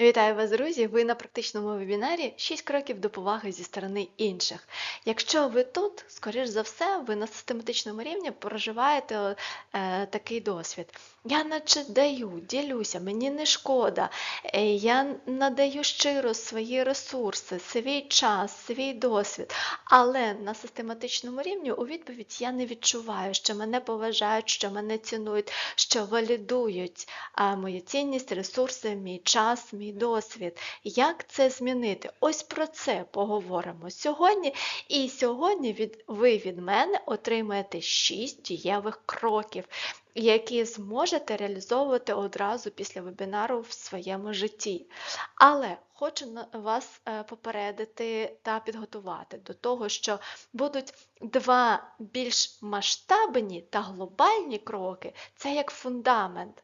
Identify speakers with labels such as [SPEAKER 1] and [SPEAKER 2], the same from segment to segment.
[SPEAKER 1] Вітаю вас, друзі! Ви на практичному вебінарі 6 кроків до поваги зі сторони інших. Якщо ви тут, скоріш за все, ви на систематичному рівні проживаєте е, такий досвід. Я наче даю, ділюся, мені не шкода, е, я надаю щиро свої ресурси, свій час, свій досвід, але на систематичному рівні у відповідь я не відчуваю, що мене поважають, що мене цінують, що валідують мою цінність, ресурси, мій час, мій досвід. Як це змінити? Ось про це поговоримо сьогодні. І сьогодні від, ви від мене отримаєте 6 дієвих кроків, які зможете реалізовувати одразу після вебінару в своєму житті. Але хочу вас е, попередити та підготувати до того, що будуть два більш масштабні та глобальні кроки це як фундамент.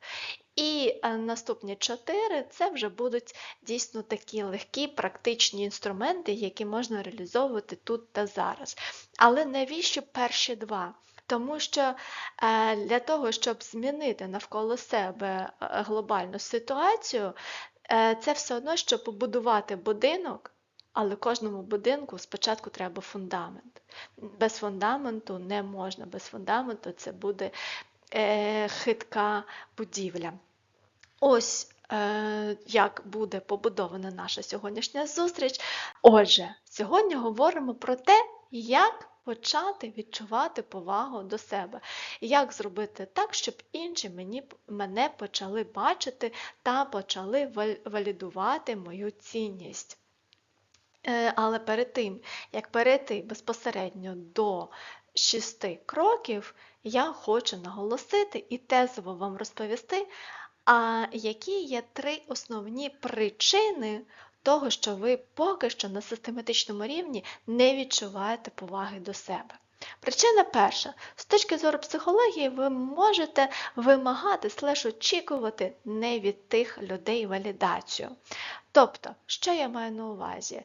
[SPEAKER 1] І е, наступні чотири це вже будуть дійсно такі легкі практичні інструменти, які можна реалізовувати тут та зараз. Але навіщо перші два? Тому що е, для того, щоб змінити навколо себе е, глобальну ситуацію, е, це все одно, щоб побудувати будинок, але кожному будинку спочатку треба фундамент. Без фундаменту не можна, без фундаменту це буде хитка будівля. Ось як буде побудована наша сьогоднішня зустріч. Отже, сьогодні говоримо про те, як почати відчувати повагу до себе, як зробити так, щоб інші мені, мене почали бачити та почали вал- валідувати мою цінність. Е, Але перед тим, як перейти безпосередньо до шести кроків, я хочу наголосити і тезово вам розповісти, а які є три основні причини того, що ви поки що на систематичному рівні не відчуваєте поваги до себе. Причина перша. З точки зору психології, ви можете вимагати слеш очікувати не від тих людей валідацію. Тобто, що я маю на увазі?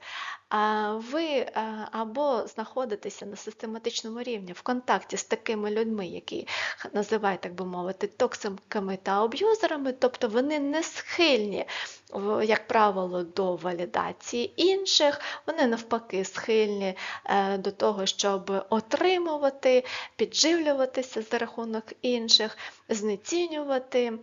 [SPEAKER 1] Ви е, або знаходитеся на систематичному рівні в контакті з такими людьми, які називають, так би мовити, токсиками та аб'юзерами, тобто вони не схильні, як правило, до валідації інших, вони навпаки схильні е, до того, щоб отримувати, підживлюватися за рахунок інших, знецінювати.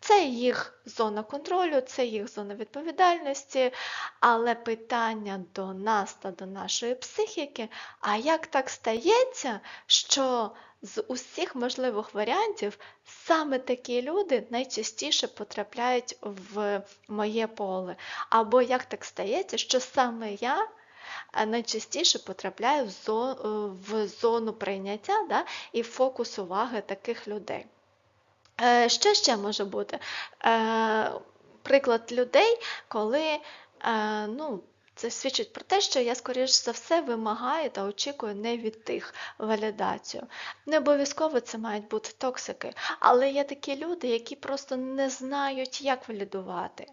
[SPEAKER 1] Це їх зона контролю, це їх зона відповідальності, але питання до нас та до нашої психіки, а як так стається, що з усіх можливих варіантів саме такі люди найчастіше потрапляють в моє поле? Або як так стається, що саме я е, найчастіше потрапляю е, в зону прийняття да, і фокус уваги таких людей? Е, Що ще може бути? Е, Приклад людей, коли е, ну, це свідчить про те, що я, скоріш за все, вимагаю та очікую не від тих валідацію. Не обов'язково це мають бути токсики, але є такі люди, які просто не знають, як валідувати.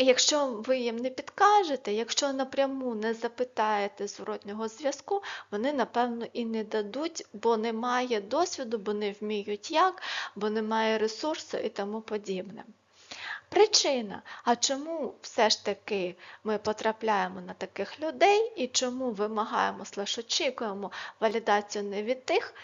[SPEAKER 1] І якщо ви їм не підкажете, якщо напряму не запитаєте зворотнього зв'язку, вони напевно і не дадуть, бо немає досвіду, бо не вміють як, бо немає ресурсу і тому подібне. Причина, а чому все ж таки ми потрапляємо на таких людей і чому вимагаємо очікуємо валідацію не від тих,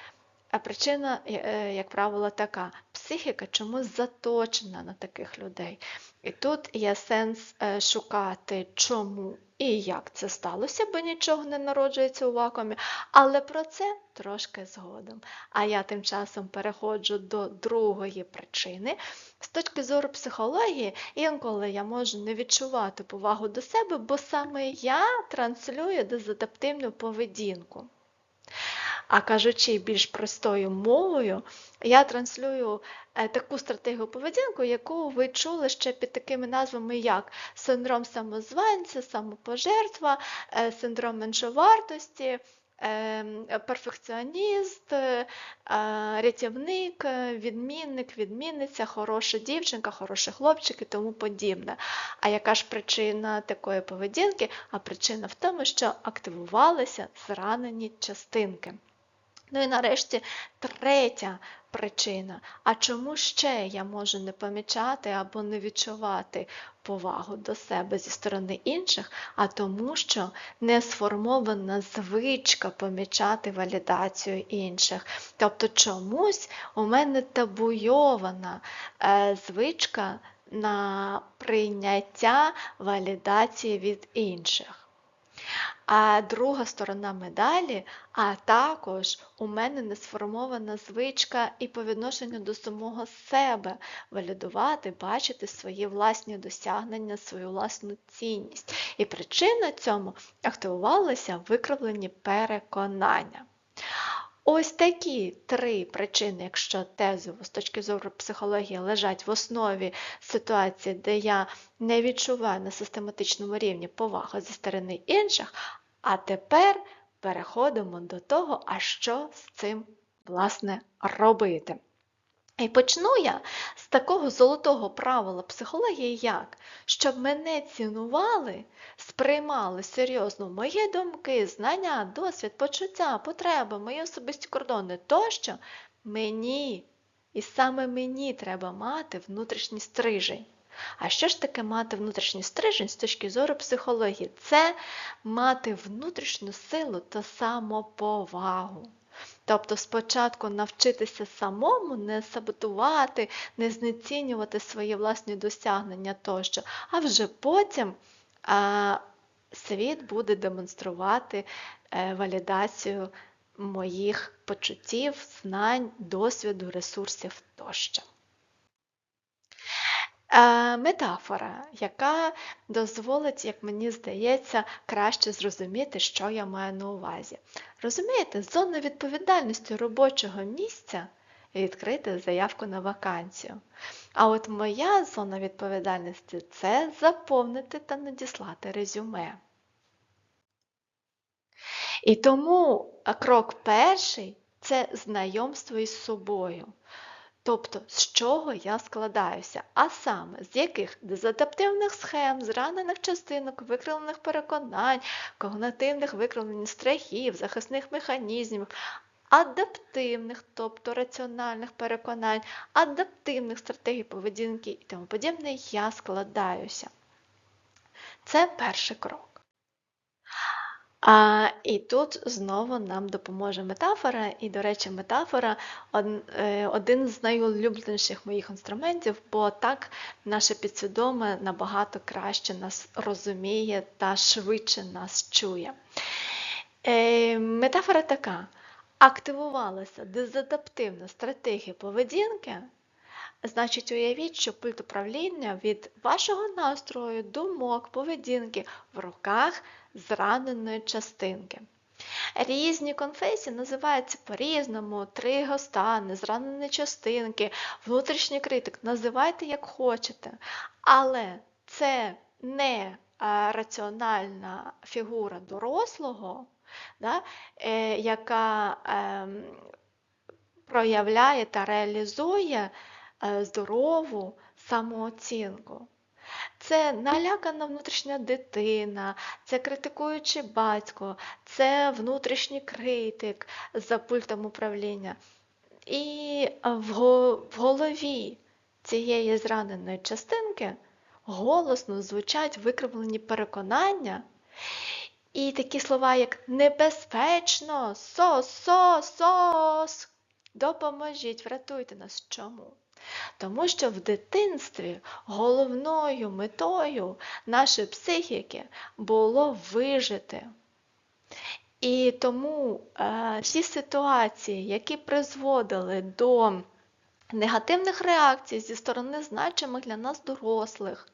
[SPEAKER 1] а причина, е, як правило, така: психіка чомусь заточена на таких людей. І тут є сенс е, шукати, чому і як це сталося, бо нічого не народжується у вакуумі, але про це трошки згодом. А я тим часом переходжу до другої причини. З точки зору психології, інколи я можу не відчувати повагу до себе, бо саме я транслюю дезадаптивну поведінку. А кажучи більш простою мовою, я транслюю е, таку стратегію поведінку, яку ви чули ще під такими назвами, як синдром самозванця, самопожертва, е, синдром меншовартості, е, перфекціоніст, рятівник, відмінник, відмінниця, хороша дівчинка, хороший хлопчик і тому подібне. А яка ж причина такої поведінки? А причина в тому, що активувалися зранені частинки. Ну і нарешті третя причина. А чому ще я можу не помічати або не відчувати повагу до себе зі сторони інших, а тому, що не сформована звичка помічати валідацію інших. Тобто чомусь у мене табуйована е, звичка на прийняття валідації від інших. А друга сторона медалі, а також у мене не сформована звичка і по відношенню до самого себе валідувати, бачити свої власні досягнення, свою власну цінність. І причина цьому активувалися викривлені переконання. Ось такі три причини, якщо тези з точки зору психології лежать в основі ситуації, де я не відчуваю на систематичному рівні повагу зі сторони інших, а тепер переходимо до того, а що з цим, власне, робити. І почну я з такого золотого правила психології, як щоб мене цінували, сприймали серйозно мої думки, знання, досвід, почуття, потреби, мої особисті кордони тощо мені, і саме мені треба мати внутрішній стрижень. А що ж таке мати внутрішній стрижень з точки зору психології? Це мати внутрішню силу та самоповагу. Тобто спочатку навчитися самому не саботувати, не знецінювати свої власні досягнення тощо, а вже потім а, світ буде демонструвати е, валідацію моїх почуттів, знань, досвіду, ресурсів тощо. Е, метафора, яка дозволить, як мені здається, краще зрозуміти, що я маю на увазі. Розумієте, зона відповідальності робочого місця відкрити заявку на вакансію. А от моя зона відповідальності це заповнити та надіслати резюме. І тому крок перший це знайомство із собою. Тобто, з чого я складаюся, а саме з яких дезадаптивних схем, зранених частинок, викривлених переконань, когнативних викривлень страхів, захисних механізмів, адаптивних, тобто раціональних переконань, адаптивних стратегій поведінки і тому подібне, я складаюся. Це перший крок. А, І тут знову нам допоможе метафора, і, до речі, метафора е, один з найулюбленіших моїх інструментів, бо так наше підсвідоме набагато краще нас розуміє та швидше нас чує. Е, Метафора така: активувалася дезадаптивна стратегія поведінки. Значить, уявіть, що пульт управління від вашого настрою, думок, поведінки в руках зраненої частинки. Різні конфесії називаються по-різному, тригостани, зранені частинки, внутрішній критик, називайте як хочете. Але це не раціональна фігура дорослого, да, е, яка е, проявляє та реалізує е, здорову самооцінку. Це налякана внутрішня дитина, це критикуючий батько, це внутрішній критик за пультом управління. І в голові цієї зраненої частинки голосно звучать викривлені переконання. І такі слова, як небезпечно, сос, сос, сос. Допоможіть, врятуйте нас чому? Тому що в дитинстві головною метою нашої психіки було вижити. І тому е, ситуації, які призводили до негативних реакцій зі сторони значимих для нас дорослих,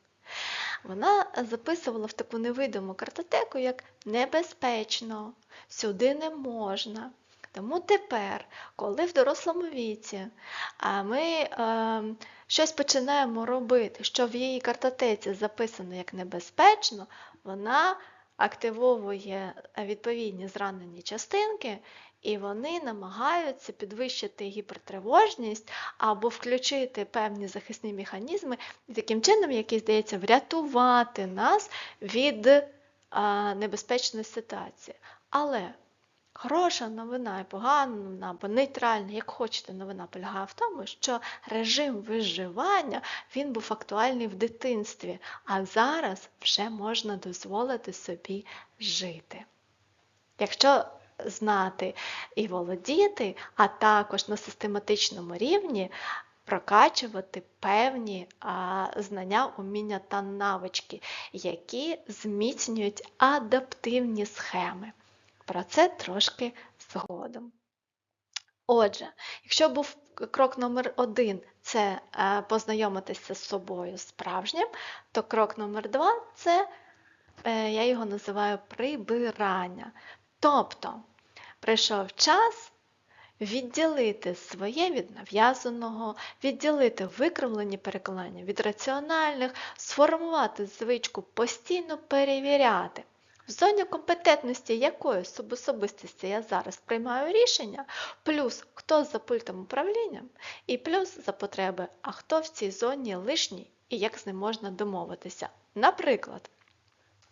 [SPEAKER 1] вона записувала в таку невидиму картотеку, як небезпечно, сюди не можна. Тому тепер, коли в дорослому віці ми е, щось починаємо робити, що в її картотеці записано як небезпечно, вона активовує відповідні зранені частинки, і вони намагаються підвищити гіпертривожність або включити певні захисні механізми, таким чином, який здається, врятувати нас від небезпечної ситуації. Але Хороша новина і погана новина, або нейтральна, як хочете, новина полягає в тому, що режим виживання він був актуальний в дитинстві, а зараз вже можна дозволити собі жити. Якщо знати і володіти, а також на систематичному рівні прокачувати певні а, знання, уміння та навички, які зміцнюють адаптивні схеми. Про це трошки згодом. Отже, якщо був крок номер один це е, познайомитися з собою справжнім, то крок номер два це, е, я його називаю прибирання. Тобто прийшов час відділити своє від нав'язаного, відділити викривлені переконання від раціональних, сформувати звичку постійно перевіряти. В зоні компетентності якої особистості я зараз приймаю рішення, плюс хто за пультом управління, і плюс за потреби, а хто в цій зоні лишній і як з ним можна домовитися. Наприклад,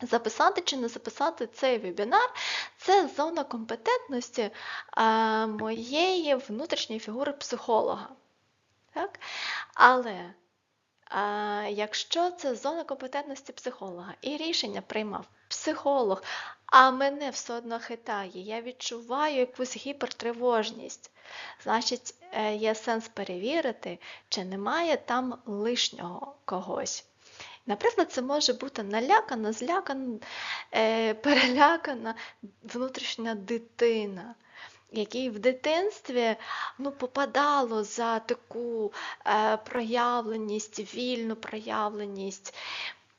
[SPEAKER 1] Записати чи не записати цей вебінар це зона компетентності моєї внутрішньої фігури психолога. Так? Але а, якщо це зона компетентності психолога і рішення приймав психолог, а мене все одно хитає, я відчуваю якусь гіпертривожність, значить, е, є сенс перевірити, чи немає там лишнього когось. Наприклад, це може бути налякана, злякана, е, перелякана внутрішня дитина, якій в дитинстві ну, попадало за таку е, проявленість, вільну проявленість.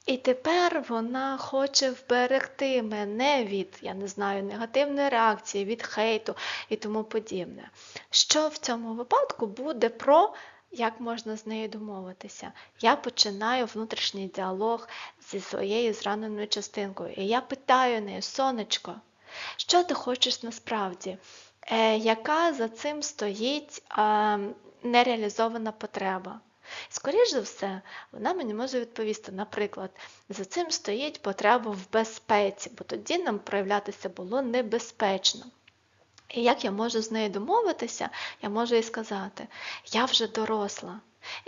[SPEAKER 1] І тепер вона хоче вберегти мене від, я не знаю, негативної реакції, від хейту і тому подібне. Що в цьому випадку буде про як можна з нею домовитися? Я починаю внутрішній діалог зі своєю зраненою частинкою. І я питаю неї, сонечко, що ти хочеш насправді? Е, Яка за цим стоїть е, нереалізована потреба? Скоріше за все, вона мені може відповісти, наприклад, за цим стоїть потреба в безпеці, бо тоді нам проявлятися було небезпечно. І як я можу з нею домовитися, я можу їй сказати, я вже доросла.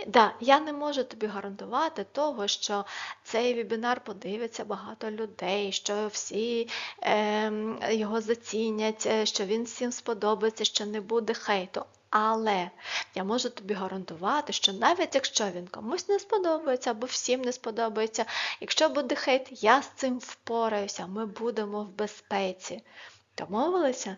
[SPEAKER 1] Да, Я не можу тобі гарантувати того, що цей вебінар подивиться багато людей, що всі е, його зацінять, е, що він всім сподобається, що не буде хейту. Але я можу тобі гарантувати, що навіть якщо він комусь не сподобається або всім не сподобається, якщо буде хейт, я з цим впораюся, ми будемо в безпеці. Домовилися?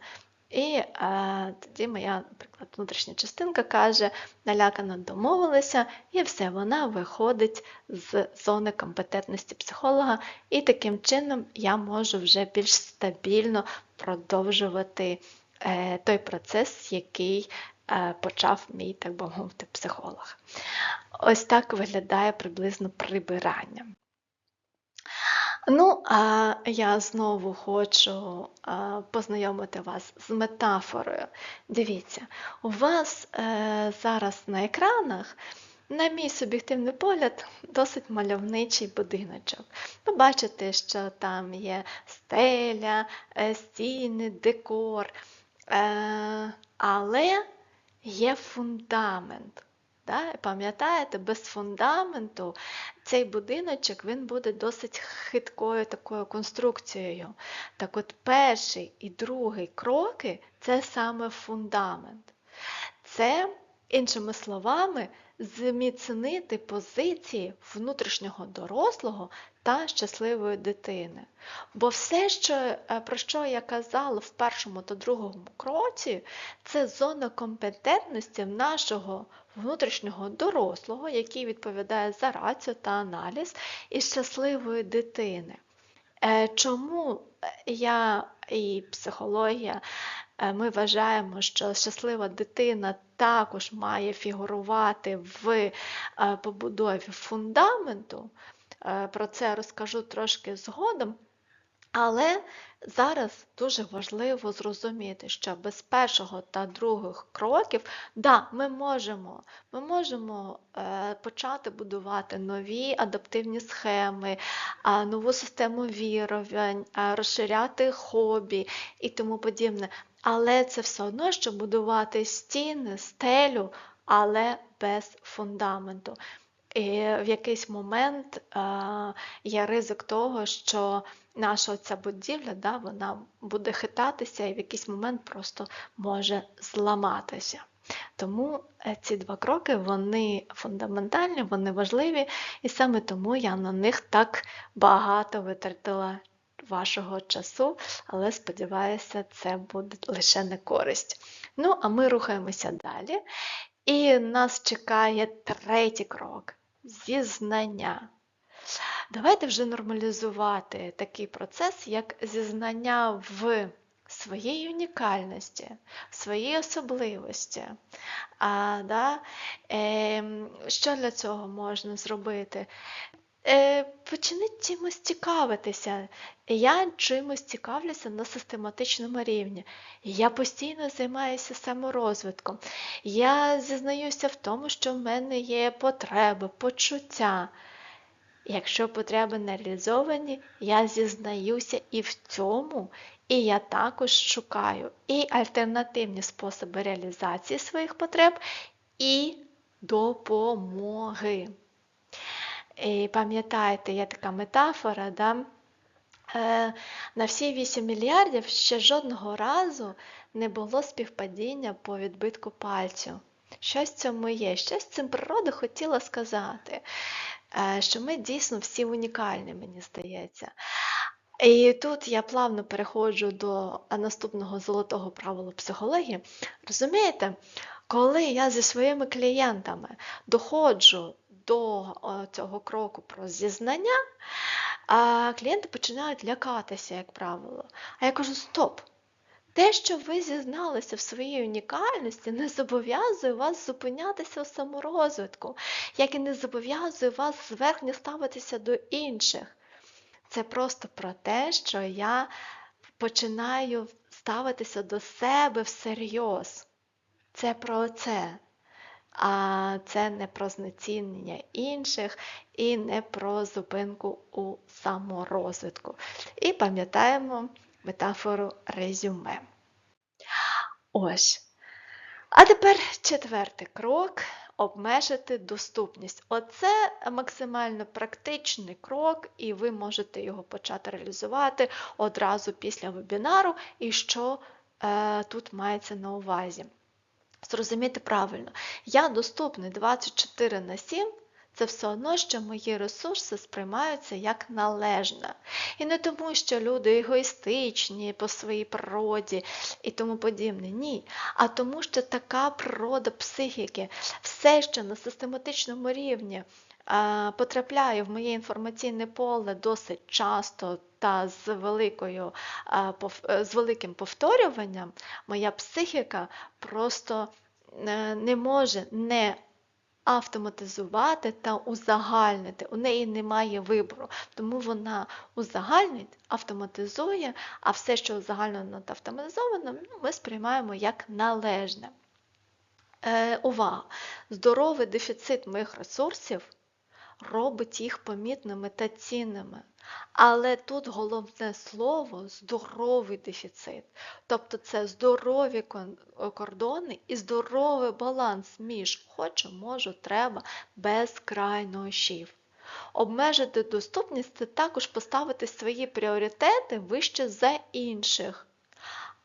[SPEAKER 1] І а, тоді моя, наприклад, внутрішня частинка каже, налякано домовилися, і все, вона виходить з зони компетентності психолога, і таким чином я можу вже більш стабільно продовжувати е, той процес, який е, почав мій, так би мовити, психолог. Ось так виглядає приблизно прибирання. Ну, а я знову хочу познайомити вас з метафорою. Дивіться, у вас е, зараз на екранах, на мій суб'єктивний погляд, досить мальовничий будиночок. Ви бачите, що там є стеля, е, стіни, декор, е, але є фундамент. Да? Пам'ятаєте, без фундаменту цей будиночок він буде досить хиткою такою конструкцією. Так от перший і другий кроки це саме фундамент. Це, іншими словами, зміцнити позиції внутрішнього дорослого та щасливої дитини. Бо все, що, е, про що я казала в першому та другому кроці, це зона компетентності нашого внутрішнього дорослого, який відповідає за рацію та аналіз, і щасливої дитини. Е, чому я і психологія Е, ми вважаємо, що щаслива дитина також має фігурувати в е, побудові фундаменту. Е, про це розкажу трошки згодом. Але зараз дуже важливо зрозуміти, що без першого та других кроків, да, ми можемо ми можемо е, почати будувати нові адаптивні схеми, нову систему вірувань, розширяти хобі і тому подібне. Але це все одно, що будувати стіни, стелю, але без фундаменту. І в якийсь момент е, є ризик того, що наша ця будівля да, вона буде хитатися і в якийсь момент просто може зламатися. Тому е, ці два кроки вони фундаментальні, вони важливі, і саме тому я на них так багато витратила вашого часу, але сподіваюся, це буде лише на користь. Ну, а ми рухаємося далі. І нас чекає третій крок зізнання. Давайте вже нормалізувати такий процес, як зізнання в своїй унікальності, в своїй особливості. А, да? е, Що для цього можна зробити? Е, Почніть чимось цікавитися. Я чимось цікавлюся на систематичному рівні. Я постійно займаюся саморозвитком. Я зізнаюся в тому, що в мене є потреби, почуття. Якщо потреби не реалізовані, я зізнаюся і в цьому, і я також шукаю і альтернативні способи реалізації своїх потреб, і допомоги. І пам'ятаєте, є така метафора, да? Е, на всі 8 мільярдів ще жодного разу не було співпадіння по відбитку пальцю. Щось в цьому є, щось цим природа хотіла сказати, що ми дійсно всі унікальні, мені здається. І тут я плавно переходжу до наступного золотого правила психології. Розумієте, коли я зі своїми клієнтами доходжу до цього кроку про зізнання, клієнти починають лякатися, як правило. А я кажу: стоп! Те, що ви зізналися в своїй унікальності, не зобов'язує вас зупинятися у саморозвитку, як і не зобов'язує вас зверхньо ставитися до інших. Це просто про те, що я починаю ставитися до себе всерйоз. Це про це а це не про знецінення інших і не про зупинку у саморозвитку. І пам'ятаємо метафору резюме. Ось. А тепер четвертий крок обмежити доступність. Оце максимально практичний крок, і ви можете його почати реалізувати одразу після вебінару, і що е, тут мається на увазі. Зрозуміти правильно, я доступний 24 на 7, це все одно, що мої ресурси сприймаються як належне. І не тому, що люди егоїстичні по своїй природі і тому подібне. Ні. А тому, що така природа психіки, все, що на систематичному рівні потрапляє в моє інформаційне поле досить часто та з великою, з великим повторюванням, моя психіка просто е, не може не автоматизувати та узагальнити. У неї немає вибору, тому вона узагальнить, автоматизує, а все, що узагальнено та автоматизовано, ну, ми сприймаємо як належне. Е, Увага! Здоровий дефіцит моїх ресурсів робить їх помітними та цінними. Але тут головне слово здоровий дефіцит. Тобто це здорові кордони і здоровий баланс між хочу, можу, треба, без крайнощів. Обмежити доступність це також поставити свої пріоритети вище за інших.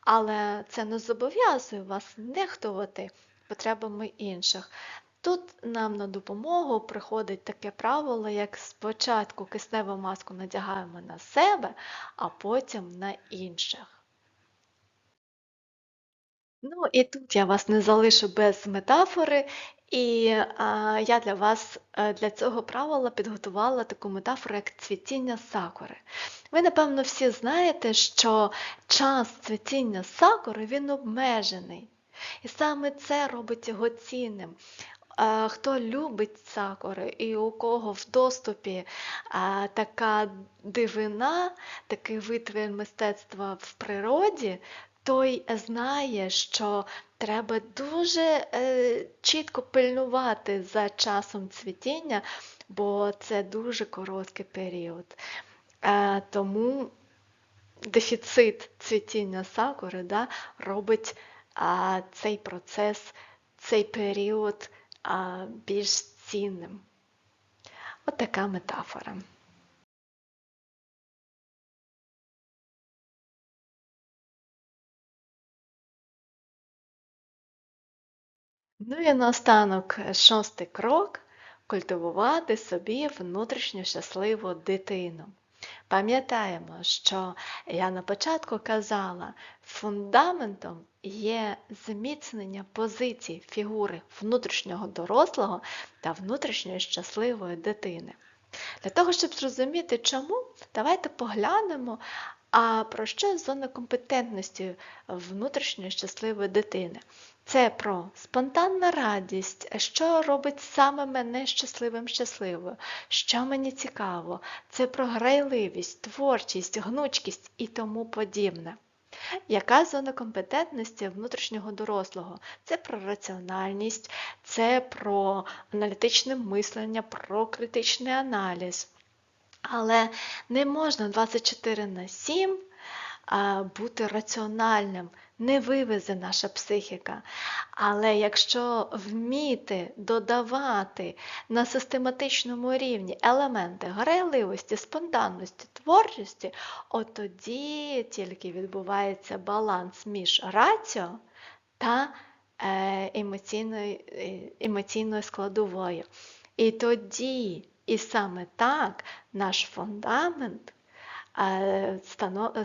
[SPEAKER 1] Але це не зобов'язує вас нехтувати потребами інших. Тут нам на допомогу приходить таке правило, як спочатку кисневу маску надягаємо на себе, а потім на інших. Ну і тут я вас не залишу без метафори, і а, я для вас е, для цього правила підготувала таку метафору, як цвітіння сакури. Ви, напевно, всі знаєте, що час цвітіння сакури він обмежений. І саме це робить його цінним. Хто любить сакури і у кого в доступі така дивина, такий витвір мистецтва в природі, той знає, що треба дуже е, чітко пильнувати за часом цвітіння, бо це дуже короткий період. Тому дефіцит цвітіння сакури да, робить а, цей процес, цей період більш цінним. От така метафора. Ну і наостанок шостий крок культивувати собі внутрішньо щасливу дитину. Пам'ятаємо, що я на початку казала, фундаментом є зміцнення позицій фігури внутрішнього дорослого та внутрішньої щасливої дитини. Для того, щоб зрозуміти чому, давайте поглянемо, а про що зона компетентності внутрішньої щасливої дитини. Це про спонтанна радість, що робить саме мене щасливим щасливою, що мені цікаво, це про грайливість, творчість, гнучкість і тому подібне. Яка зона компетентності внутрішнього дорослого? Це про раціональність, це про аналітичне мислення, про критичний аналіз. Але не можна 24 на 7 бути раціональним, не вивезе наша психіка. Але якщо вміти додавати на систематичному рівні елементи грайливості, спонтанності, творчості, от тоді тільки відбувається баланс між раціо та е, емоційною, е, емоційною складовою. І тоді, і саме так, наш фундамент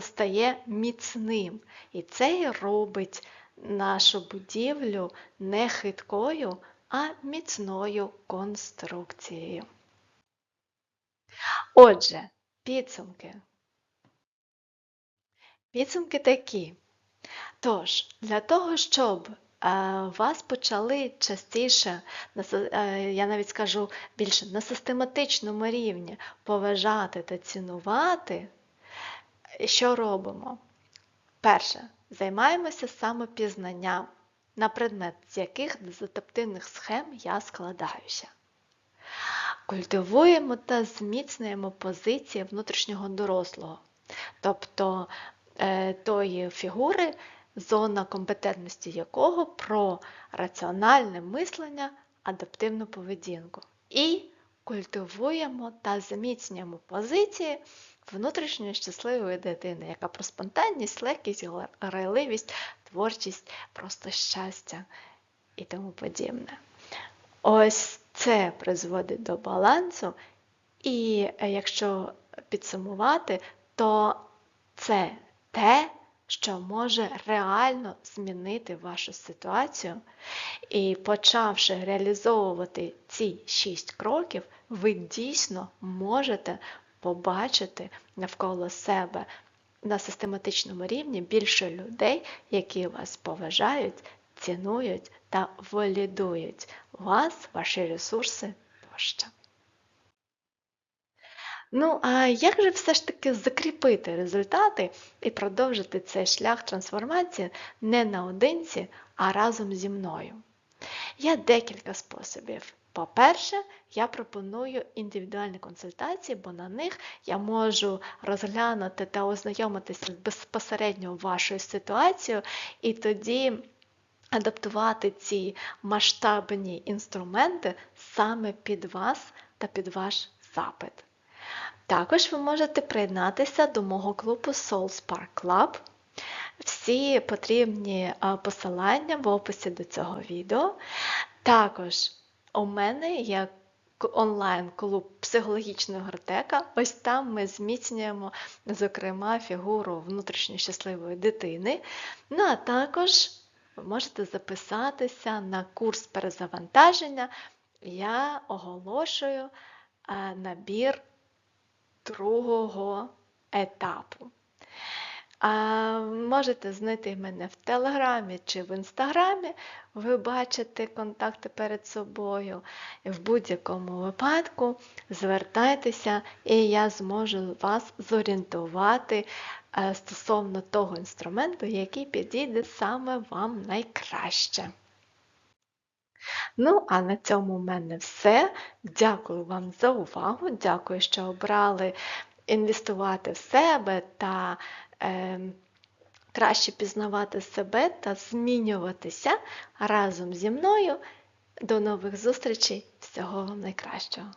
[SPEAKER 1] стає міцним. І це робить нашу будівлю не хиткою, а міцною конструкцією. Отже, підсумки. Підсумки такі. Тож, для того, щоб вас почали частіше, я навіть скажу більше, на систематичному рівні поважати та цінувати, що робимо? Перше, займаємося самопізнанням на предмет, з яких з адаптивних схем я складаюся. Культивуємо та зміцнюємо позиції внутрішнього дорослого, тобто е, тої фігури, зона компетентності якого про раціональне мислення, адаптивну поведінку. І культивуємо та зміцнюємо позиції внутрішньої щасливої дитини, яка про спонтанність, легкість, грайливість, творчість, просто щастя і тому подібне. Ось це призводить до балансу, і е, якщо підсумувати, то це те, що може реально змінити вашу ситуацію. І почавши реалізовувати ці шість кроків, ви дійсно можете побачити навколо себе на систематичному рівні більше людей, які вас поважають, цінують та валідують вас, ваші ресурси тощо. Ну, а як же все ж таки закріпити результати і продовжити цей шлях трансформації не наодинці, а разом зі мною? Є декілька способів. По-перше, я пропоную індивідуальні консультації, бо на них я можу розглянути та ознайомитися безпосередньо вашою ситуацією, і тоді адаптувати ці масштабні інструменти саме під вас та під ваш запит. Також ви можете приєднатися до мого клубу Soul Spark Club. Всі потрібні посилання в описі до цього відео. Також у мене є онлайн-клуб психологічного гортека. Ось там ми зміцнюємо, зокрема, фігуру внутрішньо щасливої дитини. Ну, а також ви можете записатися на курс перезавантаження. Я оголошую набір другого етапу. А Можете знайти мене в Телеграмі чи в Інстаграмі, ви бачите контакти перед собою. В будь-якому випадку звертайтеся, і я зможу вас зорієнтувати е, стосовно того інструменту, який підійде саме вам найкраще. Ну, а на цьому в мене все. Дякую вам за увагу. Дякую, що обрали інвестувати в себе та е, краще пізнавати себе та змінюватися разом зі мною. До нових зустрічей! Всього вам найкращого!